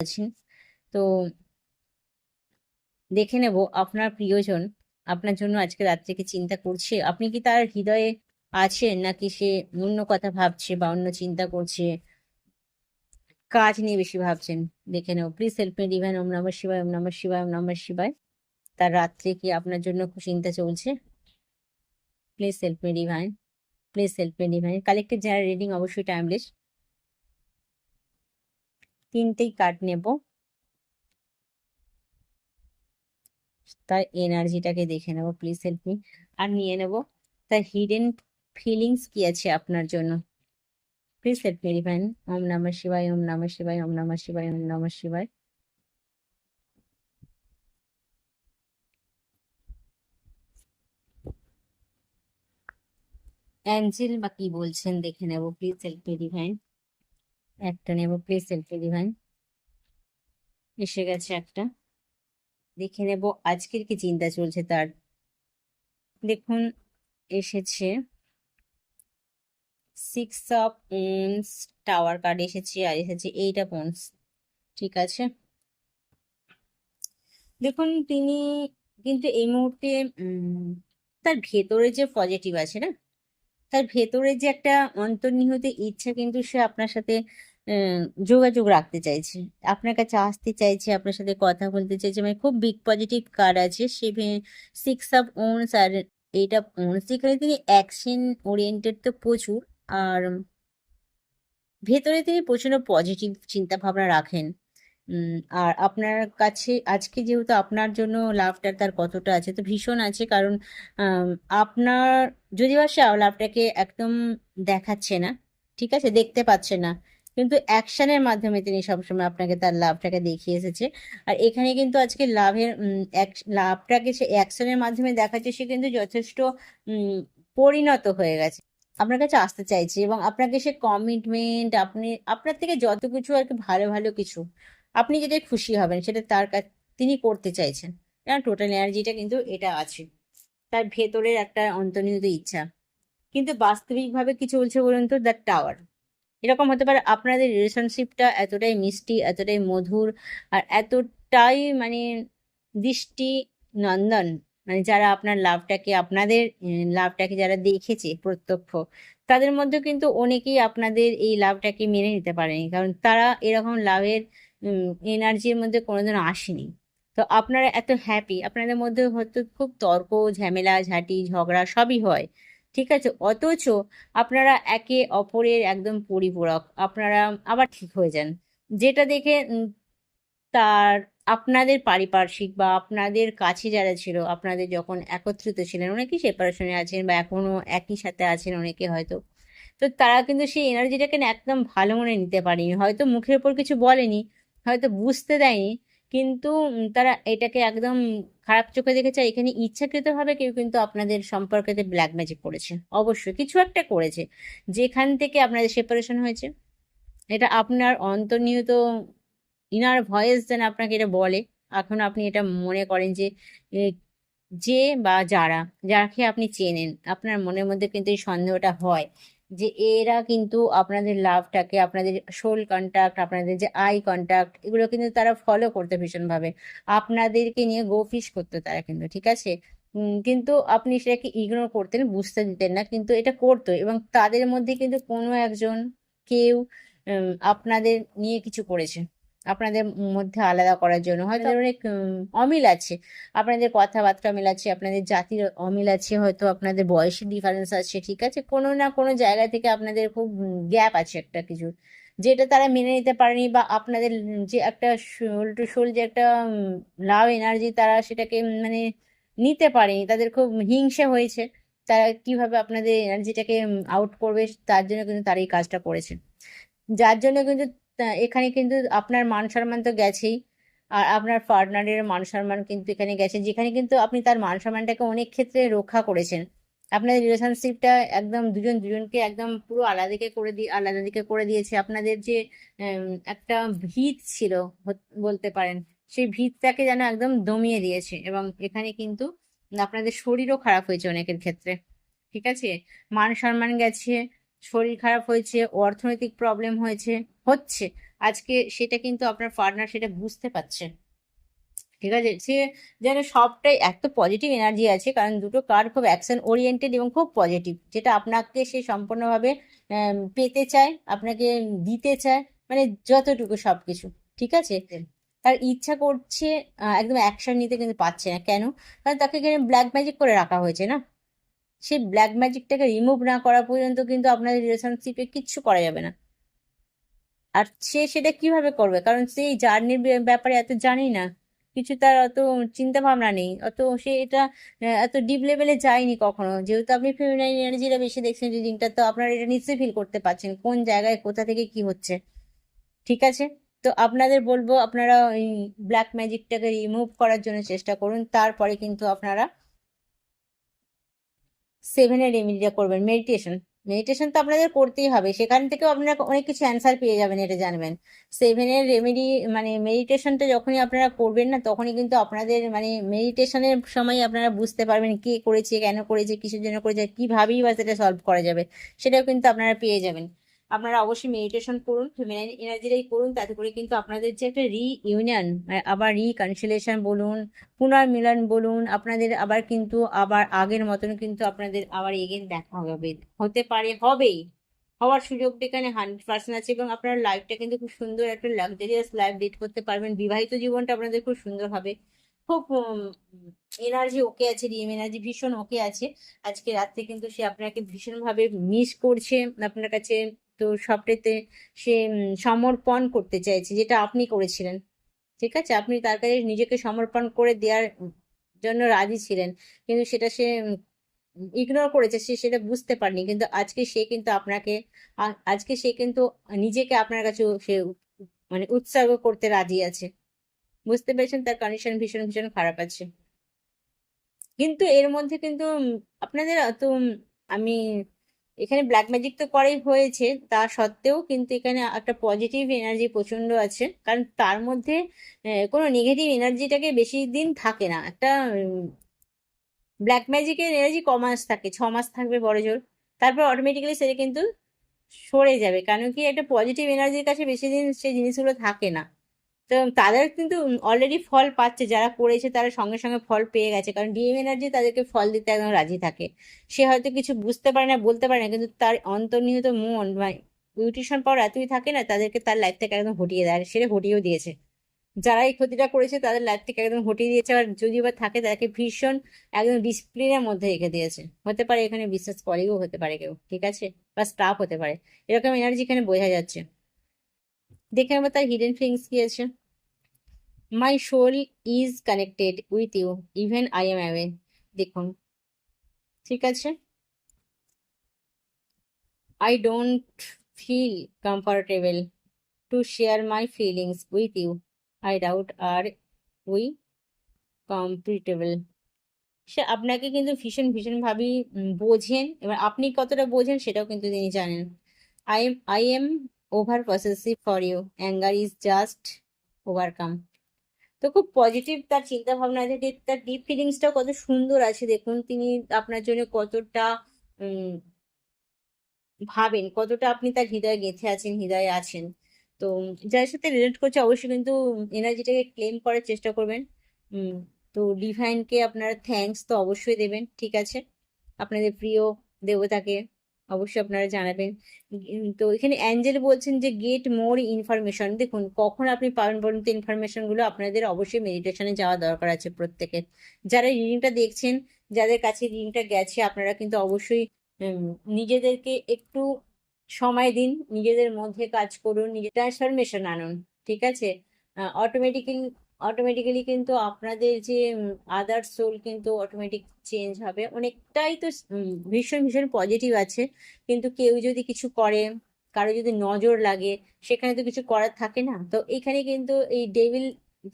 আছেন তো দেখে নেব আপনার প্রিয়জন আপনার জন্য আজকে রাত্রে কি চিন্তা করছে? আপনি কি তার হৃদয়ে আছেন নাকি সে অন্য কথা ভাবছে বা অন্য চিন্তা করছে? কাজ নিয়ে বেশি ভাবছেন। দেখে নেব প্লিজ হেল্প মি ডিভাইন ওম নমঃ শিবায় ওম নমঃ শিবায় ওম নমঃ শিবায় তার রাত্রে কি আপনার জন্য খুব চিন্তা চলছে? Please help me divine please help me divine collected যারা রিডিং অবশ্যই টাইমলেস তিনটেই কার্ড নেব। তার এনার্জিটাকে দেখে নেব প্লিজ হেল্প মি আর নিয়ে নেব। তার হিডেন ফিলিংস কি আছে আপনার জন্য? প্লিজ হেল্প মি ডিভাইন ওম নমঃ শিবায়, ওম নমঃ শিবায়, ওম নমঃ শিবায়, ওম নমঃ শিবায়। অ্যাঞ্জেল বা কি বলছেন দেখে নেব। প্লিজ হেল্প মি ডিভাইন একটা নেব প্লিজ মি ডিভাইন এসে গেছে একটা। দেখে নেব, আজকের কি চিন্তা চলছে তার? দেখুন, এসেছে। Six of wands tower card এসেছে, আর এসেছে এইট অফ ওনস ঠিক আছে? দেখুন, তিনি কিন্তু এই মুহূর্তে তার ভেতরে যে পজিটিভ আছে না? তার ভেতরে যে একটা অন্তর্নিহিত ইচ্ছা কিন্তু সে আপনার সাথে যোগাযোগ রাখতে চাইছে। আপনার কাছে আসতে চাইছে, আপনার সাথে কথা বলতে চাইছে। মানে খুব বিগ পজিটিভ কার্ড আছে। সে সিক্স অফ ওনস আর এইট ওনস যেখানে তিনি অ্যাকশন ওরিয়েন্টেড তো প্রচুর। আর ভেতরে তিনি প্রচণ্ড পজিটিভ চিন্তা ভাবনা রাখেন আর আপনার কাছে, আজকে যেহেতু আপনার জন্য লাভটা তার কতটা আছে, তো ভীষণ আছে। কারণ আপনার যদি বা সে লাভটাকে একদম দেখাচ্ছে না, ঠিক আছে? দেখতে পাচ্ছে না। কিন্তু অ্যাকশনের মাধ্যমে তিনি সবসময় আপনাকে তার লাভটাকে দেখিয়ে এসেছে। আর এখানে কিন্তু আজকে লাভের লাভটাকে সে অ্যাকশনের মাধ্যমে দেখাচ্ছে, সে কিন্তু যথেষ্ট পরিণত হয়ে গেছে। আপনার কাছে আসতে চাইছে এবং আপনাকে সে কমিটমেন্ট আপনি, আপনার থেকে যত কিছু আর কি ভালো ভালো কিছু, আপনি যেটা খুশি হবেন সেটা তার কাছ তিনি করতে চাইছেন। কারণ টোটাল এনার্জিটা কিন্তু এটা আছে। তার ভেতরের একটা অন্তর্নিহিত ইচ্ছা। কিন্তু বাস্তবিকভাবে কি চলছে বলুন তো? দ্য টাওয়ার এরকম হতে পারে আপনাদের রিলেশনশিপটা এতটাই মিষ্টি, এতটাই মধুর আর এতটাই মানে দৃষ্টি নন্দন। মানে যারা আপনার লাভটাকে আপনাদের লাভটাকে যারা দেখেছে প্রত্যক্ষ, তাদের মধ্যে কিন্তু অনেকেই আপনাদের এই লাভটাকে মেনে নিতে পারেনি। কারণ তারা এরকম লাভের এনার্জির মধ্যে কোনোদিন আসেনি। তো আপনারা এত হ্যাপি আপনাদের মধ্যে হয়তো খুব তর্ক, ঝামেলা, ঝাঁটি, ঝগড়া সবই হয়। ঠিক আছে? অথচ আপনারা একে অপরের একদম পরিপূরক। আপনারা আবার ঠিক হয়ে যান। যেটা দেখে তার, আপনাদের পারিপার্শ্বিক বা আপনাদের কাছে যারা ছিল, আপনাদের যখন একত্রিত ছিলেন, অনেকেই সেপারেশনে আছেন বা এখনও একই সাথে আছেন, অনেকে হয়তো। তো তারা কিন্তু সেই এনার্জিটাকে একদম ভালো মনে নিতে পারেনি। হয়তো মুখের ওপর কিছু বলেনি, হয়তো বুঝতে দেয়নি কিন্তু তারা এটাকে একদম খারাপ চোখে দেখেছে। এখানে ইচ্ছাকৃতভাবে কেউ কিন্তু আপনাদের সম্পর্কেতে ব্ল্যাক ম্যাজিক করেছে। অবশ্যই, কিছু একটা করেছে। যেখান থেকে আপনাদের সেপারেশন হয়েছে। এটা আপনার অন্তর্নিহিত ইনার ভয়েস যেন আপনাকে এটা বলে। এখন আপনি এটা মনে করেন যে যে বা যারা যাকে আপনি চেনেন, আপনার মনের মধ্যে কিন্তু এই সন্দেহটা হয়। যে এরা কিন্তু আপনাদের লাভটাকে, আপনাদের সোল কন্ট্যাক্ট আপনাদের যে আই কন্ট্যাক্ট এগুলো কিন্তু তারা ফলো করতে ভীষণভাবে। আপনাদেরকে নিয়ে গোফিস করতে তারা কিন্তু, ঠিক আছে? কিন্তু আপনি সেটাকে ইগনোর করতেন, বুঝতে দিতেন না, কিন্তু এটা করতো এবং তাদের মধ্যে কিন্তু কোনো একজন কেউ আপনাদের নিয়ে কিছু করেছে। আপনাদের মধ্যে আলাদা করার জন্য। হয়তো অনেক অমিল আছে। আপনাদের কথাবার্তা মিল আছে আপনাদের জাতির অমিল আছে হয়তো আপনাদের বয়সের ডিফারেন্স আছে ঠিক আছে? কোনো না কোনো জায়গা থেকে আপনাদের খুব গ্যাপ আছে একটা কিছু। যেটা তারা মেনে নিতে পারেনি বা আপনাদের যে একটা শোল টু শোল যে একটা লাভ এনার্জি তারা সেটাকে মানে নিতে পারেনি তাদের খুব হিংসা হয়েছে। তারা কীভাবে আপনাদের এনার্জিটাকে আউট করবে তার জন্য কিন্তু তারা এই কাজটা করেছে। যার জন্য কিন্তু এখানে কিন্তু আপনার মান সম্মান তো গেছেই। আর আপনার পার্টনারের মান সম্মান কিন্তু এখানে গেছে, যেখানে কিন্তু আপনি তার মান সম্মানটাকে অনেক ক্ষেত্রে রক্ষা করেছেন। আপনাদের রিলেশনশিপটা একদম দুজন দুজনকে একদম পুরো আলাদা দিকে করে দিয়ে, আলাদা দিকে করে দিয়েছে। আপনাদের যে একটা ভিত ছিল বলতে পারেন, সেই ভিতটাকে যেন একদম দমিয়ে দিয়েছে। এবং এখানে কিন্তু আপনাদের শরীরও খারাপ হয়েছে অনেকের ক্ষেত্রে। ঠিক আছে? মান সম্মান গেছে শরীর খারাপ হয়েছে অর্থনৈতিক প্রবলেম হয়েছে হচ্ছে। আজকে সেটা কিন্তু আপনার পার্টনার সেটা বুঝতে পারছে। ঠিক আছে? সে যেন সবটাই এত পজিটিভ এনার্জি আছে কারণ দুটো কার্ড খুব অ্যাকশন ওরিয়েন্টেড এবং খুব পজিটিভ যেটা আপনাকে সে সম্পূর্ণভাবে পেতে চায় আপনাকে দিতে চায় মানে যতটুকু সব কিছু ঠিক আছে? তার ইচ্ছা করছে একদম অ্যাকশন নিতে কিন্তু পারছে না। কেন? কারণ তাকে এখানে ব্ল্যাক ম্যাজিক করে রাখা হয়েছে না? সেই ব্ল্যাক ম্যাজিকটাকে রিমুভ না করা পর্যন্ত কিন্তু আপনাদের রিলেশনশিপে কিচ্ছু করা যাবে না। আর সে সেটা কীভাবে করবে? কারণ সেই জার্নির ব্যাপারে এত জানি না। কিছু তার অত চিন্তা ভাবনা নেই। অত সে এটা এত ডিপ লেভেলে যায়নি কখনো। যেহেতু আপনি ফেমিনাইন এনার্জিটা বেশি দেখছেন রিডিংটা তো আপনারা এটা নিশ্চয়ই ফিল করতে পারছেন, কোন জায়গায়, কোথা থেকে কি হচ্ছে। ঠিক আছে? তো আপনাদের বলব, আপনারা ওই ব্ল্যাক ম্যাজিকটাকে রিমুভ করার জন্য চেষ্টা করুন। তারপরে কিন্তু আপনারা সেভেনের রেমিডিটা করবেন মেডিটেশন মেডিটেশন তো আপনাদের করতেই হবে, সেখান থেকেও আপনারা অনেক কিছু অ্যান্সার পেয়ে যাবেন, এটা জানবেন। সেভেনের রেমেডি মানে মেডিটেশনটা যখনই আপনারা করবেন না, তখনই কিন্তু আপনাদের মানে মেডিটেশনের সময় আপনারা বুঝতে পারবেন কে করেছে, কেন করেছে, কিসের জন্য করেছে কীভাবেই বা সেটা সলভ করা যাবে, সেটাও কিন্তু আপনারা পেয়ে যাবেন। আপনারা অবশ্যই মেডিটেশন করুন ফেমিনাইন এনার্জিটাই করুন, তাতে করে কিন্তু আপনাদের যে একটা রি ইউনিয়ন আবার রিকনসিলেশন বলুন, পুনর্মিলন বলুন, আপনাদের আবার কিন্তু আবার আগের মতন কিন্তু আপনাদের আবার এগেন দেখা হবে। হতে পারে, হবেই। হওয়ার সুযোগটা এখানে হান্ড্রেড পার্সেন্ট আছে এবং আপনার লাইফটা কিন্তু খুব সুন্দর একটা লাক্সারিয়াস লাইফ লিড করতে পারবেন। বিবাহিত জীবনটা আপনাদের খুব সুন্দর হবে। খুব এনার্জি ওকে আছে ডিএম এনার্জি ভীষণ ওকে আছে। আজকে রাত্রে কিন্তু সে আপনাকে ভীষণভাবে মিস করছে। আপনার কাছে তো সবটাতে সে সমর্পণ করতে চাইছে, যেটা আপনি করেছিলেন। ঠিক আছে? আপনি তার কাছে নিজেকে সমর্পণ করে দেওয়ার জন্য রাজি ছিলেন, কিন্তু সেটা সে ইগনোর করেছে, সে সেটা বুঝতে পারেনি, কিন্তু আজকে সে কিন্তু আপনাকে আজকে সে কিন্তু নিজেকে আপনার কাছে সে মানে উৎসর্গ করতে রাজি আছে। বুঝতে পেরেছেন? তার কন্ডিশন ভীষণ ভীষণ খারাপ আছে। কিন্তু এর মধ্যে কিন্তু আপনাদের অত আমি এখানে ব্ল্যাক ম্যাজিক তো করাই হয়েছে, তা সত্ত্বেও কিন্তু এখানে একটা পজিটিভ এনার্জি প্রচণ্ড আছে। কারণ তার মধ্যে কোনো নেগেটিভ এনার্জিটাকে বেশি দিন থাকে না। একটা ব্ল্যাক ম্যাজিকের এনার্জি ক মাস থাকে? ছ মাস থাকবে বড় জোর। তারপর অটোমেটিক্যালি সেটা কিন্তু সরে যাবে। কারণ কি একটা পজিটিভ এনার্জির কাছে বেশি দিন সেই জিনিসগুলো থাকে না। তো তাদের কিন্তু অলরেডি ফল পাচ্ছে, যারা করেছে তারা সঙ্গে সঙ্গে ফল পেয়ে গেছে। কারণ ডিএম এনার্জি তাদেরকে ফল দিতে একদম রাজি থাকে। সে হয়তো কিছু বুঝতে পারে না, বলতে পারে না, কিন্তু তার অন্তর্নিহিত মন বা বিউটিশন পাওয়ার এতই থাকে না, তাদেরকে তার লাইফ থেকে একদম হটিয়ে দেয়। সেটা হটিয়েও দিয়েছে। যারা এই ক্ষতিটা করেছে তাদের লাইফ থেকে একদম হটিয়ে দিয়েছে। আর যদি বা থাকে তাদেরকে ভীষণ একদম ডিসিপ্লিনের মধ্যে রেখে দিয়েছে। হতে পারে এখানে বিশ্বাস কলিগও হতে পারে কেউ, ঠিক আছে? বা স্টাফ হতে পারে। এরকম এনার্জি এখানে বোঝা যাচ্ছে। দেখে নেব তার হিডেন ফিলিংস কি আছে? My soul is connected with you even I am away দেখুন। ঠিক আছে? I don't feel comfortable to share my feelings with you I doubt are we compatible সে আপনাকে কিন্তু ভীষণ ভীষণভাবেই বোঝেন, এবার আপনি কতটা বোঝেন সেটাও কিন্তু তিনি জানেন। I am I am over possessive for you anger is just overcome তো খুব পজিটিভ তার চিন্তা ভাবনা আছে তার ডিপ ফিলিংসটা কত সুন্দর আছে। দেখুন, তিনি আপনার জন্য কতটা ভাবেন, কতটা আপনি তার হৃদয়ে গেঁথে আছেন, হৃদয়ে আছেন। তো যার সাথে রিলেট করছে, অবশ্যই কিন্তু এনার্জিটাকে ক্লেম করার চেষ্টা করবেন। তো ডিভাইনকে আপনারা থ্যাঙ্কস তো অবশ্যই দেবেন। ঠিক আছে? আপনাদের প্রিয় দেবতাকে অবশ্যই আপনারা জানাবেন। তো এখানে অ্যাঞ্জেল বলছেন যে গেট মোর ইনফরমেশন দেখুন, কখন আপনি পাবেন বলুন তো ইনফরমেশনগুলো আপনাদের অবশ্যই মেডিটেশনে যাওয়া দরকার আছে প্রত্যেকের। যারা রিডিংটা দেখছেন, যাদের কাছে রিডিংটা গেছে, আপনারা কিন্তু অবশ্যই নিজেদেরকে একটু সময় দিন, নিজেদের মধ্যে কাজ করুন নিজে ট্রান্সফরমেশন আনুন, ঠিক আছে? অটোমেটিক্যালি অটোমেটিক্যালি কিন্তু আপনাদের যে আদার সোল কিন্তু অটোমেটিক চেঞ্জ হবে। অনেকটাই তো ভীষণ ভীষণ পজিটিভ আছে। কিন্তু কেউ যদি কিছু করে, কারও যদি নজর লাগে, সেখানে তো কিছু করার থাকে না। তো এখানে কিন্তু এই ডেভিল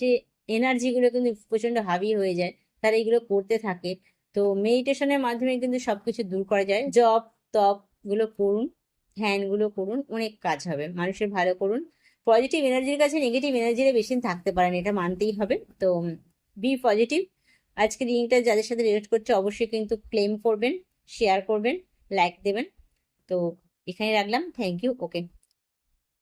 যে এনার্জিগুলো কিন্তু প্রচণ্ড হাবি হয়ে যায়, তারা এগুলো করতে থাকে। তো মেডিটেশনের মাধ্যমে কিন্তু সবকিছু দূর করা যায়। জব তপগুলো করুন ধ্যানগুলো করুন, অনেক কাজ হবে। মানুষের ভালো করুন। পজিটিভ এনার্জির কাছে নেগেটিভ এনার্জিরা বেশি দিন থাকতে পারেন, এটা মানতেই হবে। তো বি পজিটিভ আজকে লিঙ্কটা যাদের সাথে রিলেট করছে, অবশ্যই কিন্তু ক্লেম করবেন শেয়ার করবেন লাইক দেবেন। তো এখানে রাখলাম। Thank you okay